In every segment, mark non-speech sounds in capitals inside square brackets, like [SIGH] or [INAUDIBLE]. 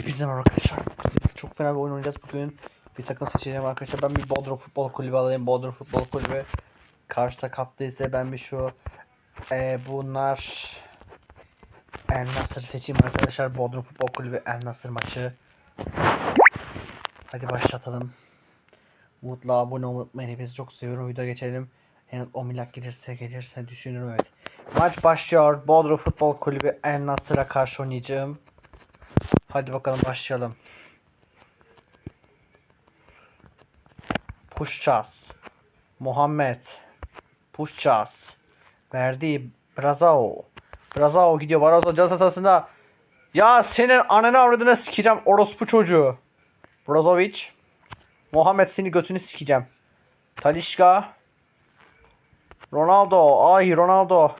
Hepinize arkadaşlar. Çok fena bir oyun oynayacağız bugün. Bir takım seçeceğim arkadaşlar. Ben bir Bodrum Futbol Kulübü alayım. Bodrum Futbol Kulübü. Karşıda kaptı ise ben bir şu eee bunlar El Nasır seçeyim arkadaşlar. Bodrum Futbol Kulübü El Nasır maçı. Hadi başlatalım. Mutlu abone olmayı unutmayın. Hepinizi çok seviyorum. Video geçelim. Henüz 10 milyak gelirse gelirse düşünürüm evet. Maç başlıyor. Bodrum Futbol Kulübü El Nasır'a karşı oynayacağım. Hadi bakalım başlayalım. Pushçaz. Muhammed. Pushçaz. Verdi. Brazao. Brazao gidiyor. Brazao can sahasında. Ya senin ananı avradını sikeceğim orospu çocuğu. Brozovic. Muhammed seni götünü sikeceğim. Talişka. Ronaldo. Ay Ronaldo.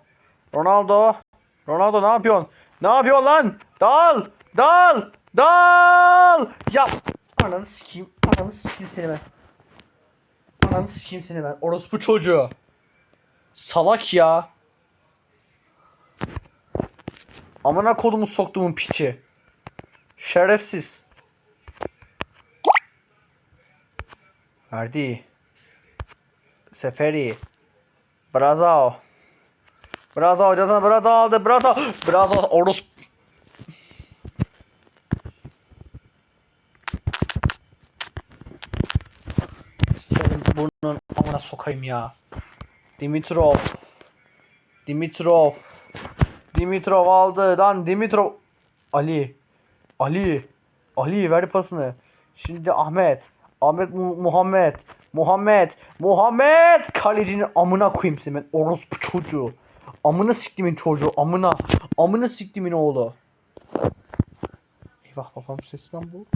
Ronaldo. Ronaldo ne yapıyorsun? Ne yapıyorsun lan? Dal! Dal! Dal! Ya ananı sikeyim. Ananı sikeyim seni ben. Ananı sikeyim seni ben. Orospu çocuğu. Salak ya. Amına kodumu soktuğumun piçi. Şerefsiz. Verdi. Seferi. Brazao. Brazao cazana Brazao aldı. Brazao. Brazao orospu. Sikerim burnun amına sokayım ya. Dimitrov. Dimitrov. Dimitrov aldı. Lan Dimitrov. Ali. Ali. Ali ver pasını. Şimdi Ahmet. Ahmet Mu- Muhammed. Muhammed. Muhammed. Kalecinin amına koyayım seni ben. Orospu çocuğu. Amına siktimin çocuğu. Amına. Amına siktimin oğlu. Eyvah babam sesinden bu.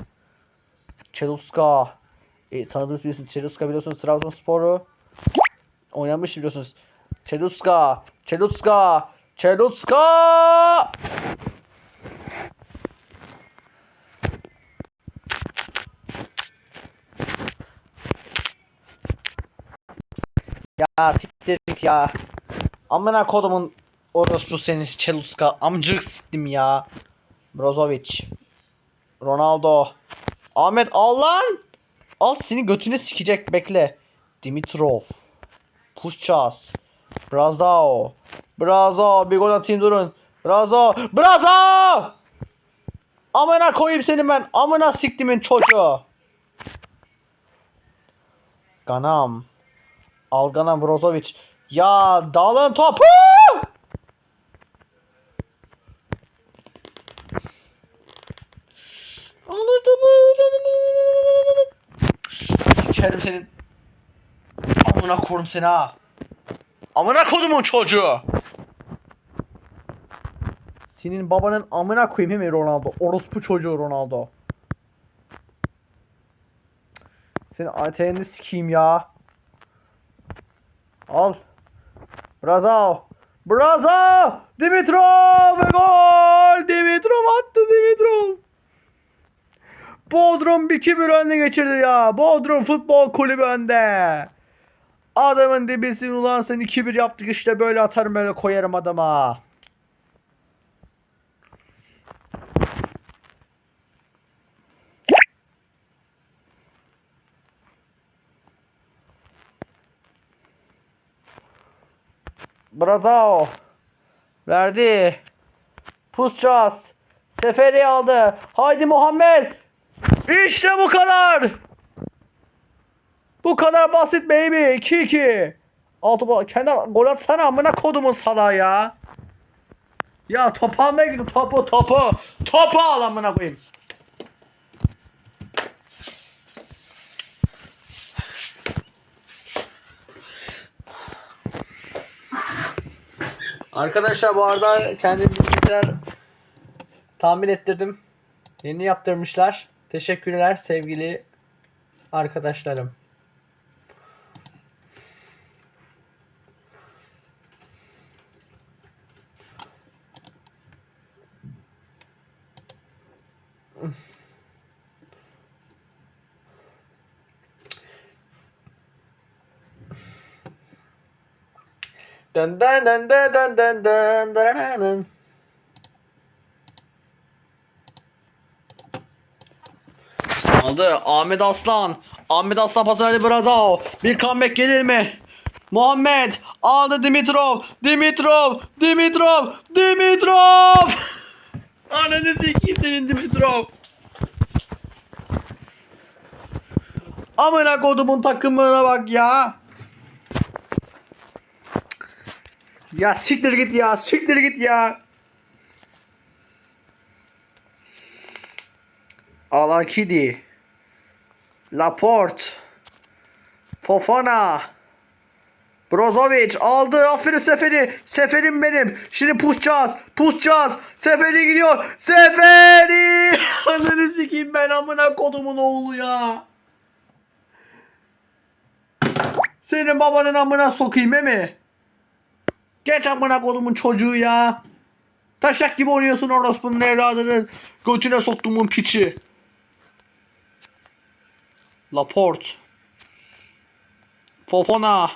Çeluska. E, tanıdığımız birisi Çeluska biliyorsunuz Trabzonspor'u oynamış biliyorsunuz. Çeluska, Çeluska, Çeluska. Ya siktir git ya. Amına kodumun orospu senin Çeluska amcık siktim ya. Brozovic. Ronaldo. Ahmet al lan. Al seni götüne sikecek bekle. Dimitrov. Pushchas. Brazao. Brazao. Bir gol atayım durun. Brazao. Brazao. Amına koyayım senin ben. Amına siktimin çocuğu. Ganam. Alganam Brozovic. Ya dağılın topu. Anladın? Sikerim senin. Amına korum seni ha. Amına kodumun çocuğu. Senin babanın amına koyayım mi Ronaldo? Orospu çocuğu Ronaldo. Senin ATN'ini sikeyim ya. Al. Brazao. Brazao. Dimitrov ve gol. Dimitrov attı Dimitrov. Bodrum 2-1 önüne geçirdi ya. Bodrum Futbol Kulübü önde. Adamın dibisin ulan sen 2-1 yaptık işte böyle atarım böyle koyarım adama. Brazao. Verdi. Pusças. Seferi aldı. Haydi Muhammed. İşte bu kadar. Bu kadar basit baby. 2-2. Altı kendi gol atsana amına kodumun salağı ya. Ya topu almaya gidiyor topu topu. Topu al amına koyayım. Arkadaşlar bu arada kendi bilgisayar tamir ettirdim. Yeni yaptırmışlar. Teşekkürler sevgili arkadaşlarım. Dın dın dın dın dın dın dın dın dın. Aldı Ahmet Aslan. Ahmet Aslan pas verdi Brazao. Bir comeback gelir mi? Muhammed aldı Dimitrov. Dimitrov. Dimitrov. Dimitrov. [LAUGHS] Ananı sikeyim senin Dimitrov. Amına kodumun takımına bak ya. Ya siktir git ya, siktir git ya. Alakidi. Laporte. Fofana. Brozovic aldı. Aferin Seferi. Seferim benim. Şimdi pusacağız. Pusacağız. Seferi gidiyor. Seferi. [LAUGHS] Ananı sikeyim ben amına kodumun oğlu ya. Senin babanın amına sokayım he mi? Geç amına kodumun çocuğu ya. Taşak gibi oynuyorsun orospunun evladını. Götüne soktuğumun piçi. Laporte. Fofana.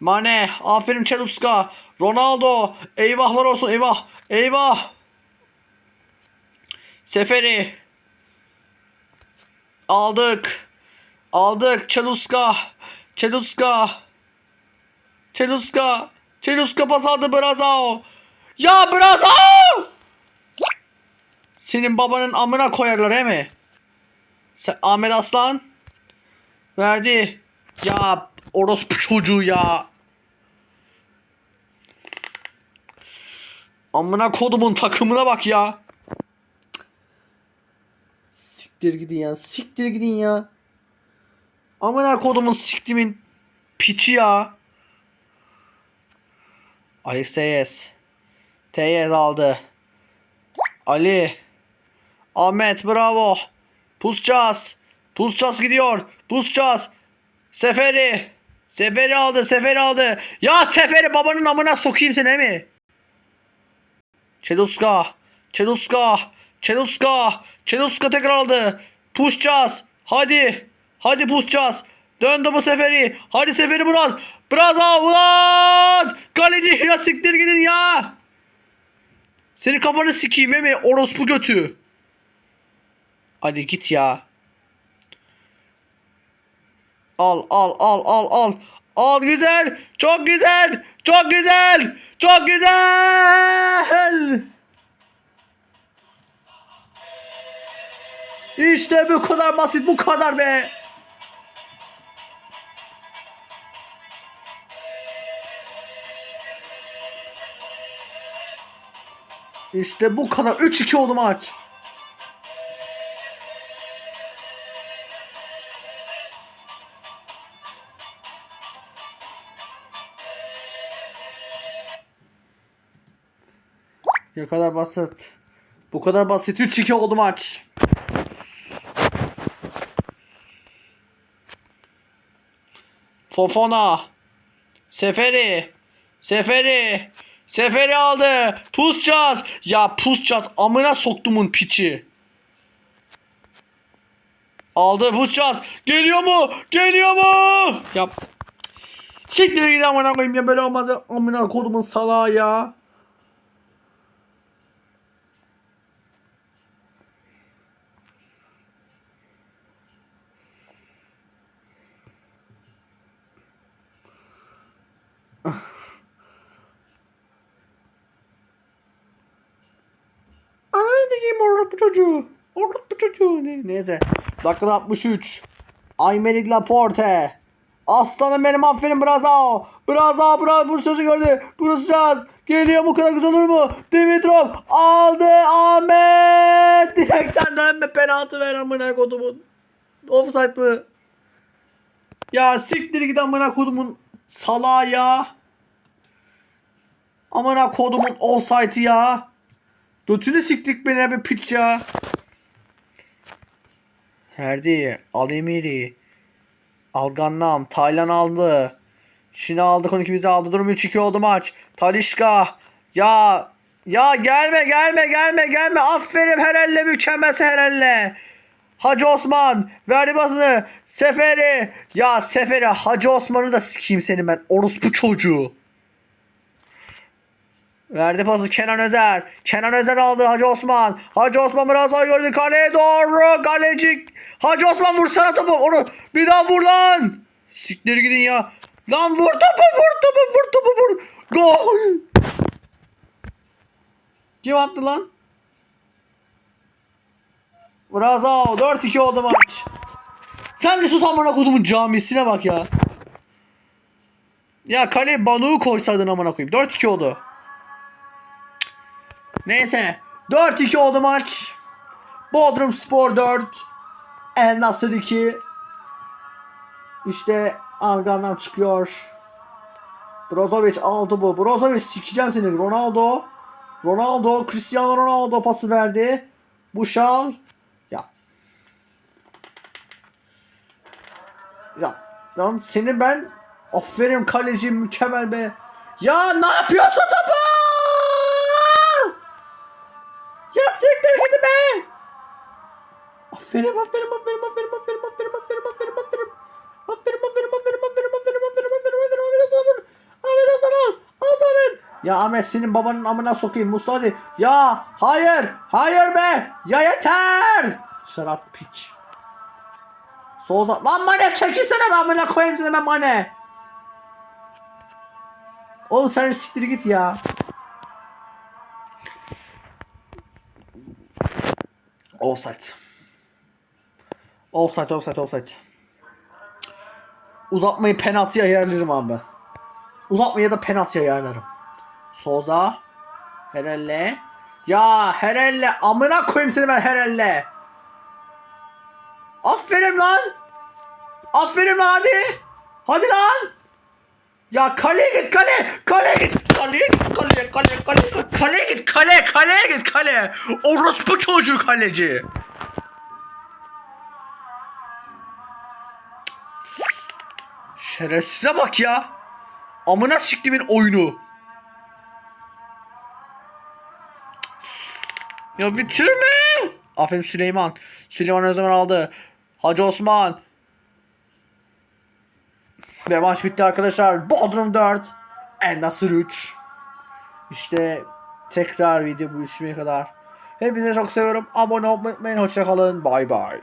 Mane. Aferin Çeluska. Ronaldo. Eyvahlar olsun eyvah. Eyvah. Seferi. Aldık. Aldık. Çeluska. Çeluska. Çeluska. Çeluska pas aldı Brazao. Ya Brazao! Senin babanın amına koyarlar he mi? Sen, Ahmet Aslan verdi. Ya orospu çocuğu ya. Amına kodumun takımına bak ya. Siktir gidin ya. Siktir gidin ya. Amına kodumun siktimin piçi ya. Alex Teyes. Teyes aldı. Ali. Ahmet bravo. Puscas. Puscas gidiyor. Puscas. Seferi. Seferi aldı. Seferi aldı. Ya Seferi babanın amına sokayım seni mi? Çeluska. Çeluska. Çeluska. Çeluska tekrar aldı. Puscas. Hadi. Hadi Puscas. Döndü bu Seferi. Hadi Seferi Murat. Bravo ulan. Kaleci ya siktir gidin ya. Senin kafanı sikeyim mi? Orospu götü. Hadi git ya. Al al al al al. Al güzel. Çok güzel. Çok güzel. Çok güzel. İşte bu kadar basit bu kadar be. İşte bu kadar 3-2 oldu maç. Ne kadar basit. Bu kadar basit 3-2 oldu maç. Fofona. Seferi. Seferi. Seferi aldı. Pusacağız. Ya pusacağız. Amına soktumun piçi. Aldı pusacağız. Geliyor mu? Geliyor mu? Ya Siktir git amına koyayım ya böyle olmaz ya. Amına kodumun salağı ya. Diyeyim orada bu çocuğu. Orada bu çocuğu. Ne, neyse. Dakika 63. Aymeric Laporte. Aslanım benim aferin Brazao. Brazao bravo bu sözü gördü. Bruscaz. Geliyor bu kadar güzel olur mu? Dimitrov aldı Ahmet. Direkten dönme penaltı ver amına kodumun. Offside mı? Ya siktir git amına kodumun salağı ya. Amına kodumun offside ya. Götünü siktik beni be piç ya. Herdi, Alemiri, Algannam, Taylan aldı. Şini aldık 12 bizi aldı. Durum 3-2 oldu maç. Talişka. Ya ya gelme gelme gelme gelme. Aferin helalle mükemmelse helalle. Hacı Osman verdi basını. Seferi. Ya Seferi Hacı Osman'ı da sikeyim seni ben. Orospu çocuğu. Verdi pası Kenan Özer. Kenan Özer aldı Hacı Osman. Hacı Osman biraz daha gördü kaleye doğru. Kaleci. Hacı Osman vursana topu. Onu bir daha vur lan. Siktir gidin ya. Lan vur topu vur topu vur topu vur. Gol. Kim attı lan? Brazo 4-2 oldu maç. Sen bir sus amına kodumun camisine bak ya. Ya kale Banu'yu koysaydın amına koyayım. 4-2 oldu. Neyse. 4-2 oldu maç. Bodrum Spor 4. El Nasır 2. İşte Angan'dan çıkıyor. Brozovic aldı bu. Brozovic sikeceğim seni. Ronaldo. Ronaldo. Cristiano Ronaldo pası verdi. Bu şal. Ya. Ya. Lan seni ben aferin kaleci mükemmel be. Ya ne yapıyorsun topu? Aferin aferin aferin aferin aferin aferin aferin aferin aferin aferin. Aferin aferin aferin aferin aferin aferin aferin Ahmet Hasan vur. Ahmet Hasan al. Al Ahmet. Ya Ahmet senin babanın amına sokayım Mustafa hadi. Ya hayır. Hayır be. Ya yeter. Şarat piç. Soğuza. Lan Mane çekilsene ben amına koyayım seni ben Mane. Oğlum sen siktir git ya. Offside. Offside, offside, offside. Uzatmayı penaltıya ayarlarım abi. Uzatmayı da penaltıya ayarlarım. Soza. Herelle. Ya Herelle. Amına koyayım seni ben Herelle. Aferin lan. Aferin lan hadi. Hadi lan. Ya kaleye git kale. Kaleye git. Kaleye git. Kaleye kaleye kaleye. Kaleye git kale. Kaleye git kale. Orospu çocuğu kaleci. Şerefsize bak ya. Amına siktimin oyunu. Ya bitirme. Aferin Süleyman. Süleyman Özdemir aldı. Hacı Osman. Ve maç bitti arkadaşlar. Bodrum 4. Endasır 3. İşte tekrar video buluşmaya kadar. Hepinizi çok seviyorum. Abone olmayı unutmayın. Hoşçakalın. Bay bay.